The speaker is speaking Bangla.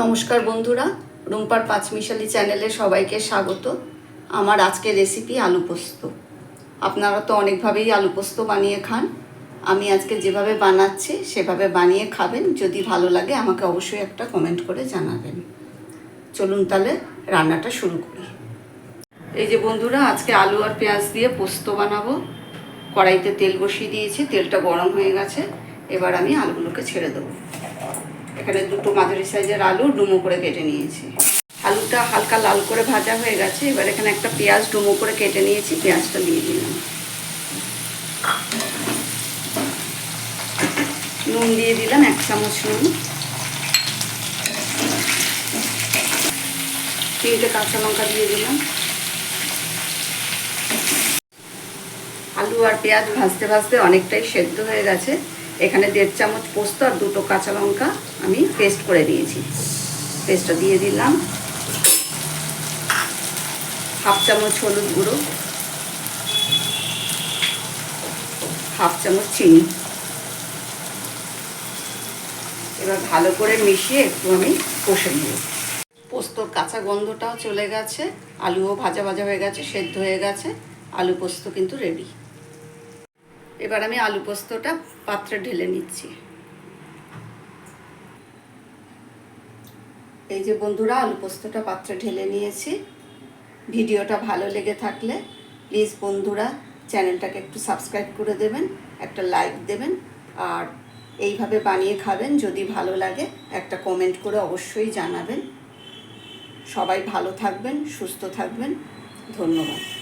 নমস্কার বন্ধুরা, রুম্পার পাঁচমিশালি চ্যানেলে সবাইকে স্বাগত। আমার আজকের রেসিপি আলু পোস্ত। আপনারা তো অনেকভাবেই আলু পোস্ত বানিয়ে খান। আমি আজকে যেভাবে বানাচ্ছি, সেভাবে বানিয়ে খাবেন। যদি ভালো লাগে, আমাকে অবশ্যই একটা কমেন্ট করে জানাবেন। চলুন তাহলে রান্নাটা শুরু করি। এই যে বন্ধুরা, আজকে আলু আর পেঁয়াজ দিয়ে পোস্ত বানাবো। কড়াইতে তেল বসিয়ে দিয়েছি, তেলটা গরম হয়ে গেছে। এবার আমি আলুগুলোকে ছেড়ে দেবো। এখানে দুটো মাঝারি সাইজের আলু ডুমো করে কেটে নিয়েছি। আলুটা হালকা লাল করে ভাজা হয়ে গেছে, এবার এখানে একটা পেঁয়াজ ডুমো করে কেটে নিয়েছি, পেঁয়াজটা দিয়ে দিলাম। নুন দিয়ে দিলাম, এক চামচ নুন। তিনটে কাঁচা লঙ্কা দিয়ে দিলাম। আলু আর পেঁয়াজ ভাজতে ভাজতে অনেকটাই সেদ্ধ হয়ে গেছে। এখানে দেড় চামচ পোস্ত আর দুটো কাঁচা লঙ্কা আমি পেস্ট করে নিয়েছি পেস্টটা দিয়ে দিলাম। হাফ চামচ হলুদ গুঁড়ো। হাফ চামচ চিনি। এবার ভালো করে মিশিয়ে একটু আমি কষে নেব। পোস্তর কাঁচা গন্ধটাও চলে গেছে। আলুও ভাজা ভাজা হয়ে গেছে, সেদ্ধ হয়ে গেছে। আলু পোস্ত কিন্তু রেডি এবার আমি আলু পোস্তটা পাত্রে ঢেলে নিচ্ছি। এই যে বন্ধুরা, আলু পোস্তটা পাত্রে ঢেলে নিয়েছি। ভিডিওটা ভালো লেগে থাকলে প্লিজ বন্ধুরা চ্যানেলটাকে একটু সাবস্ক্রাইব করে দেবেন, একটা লাইক দেবেন, আর এইভাবে বানিয়ে খাবেন, যদি ভালো লাগে একটা কমেন্ট করে অবশ্যই জানাবেন। সবাই ভালো থাকবেন, সুস্থ থাকবেন। ধন্যবাদ।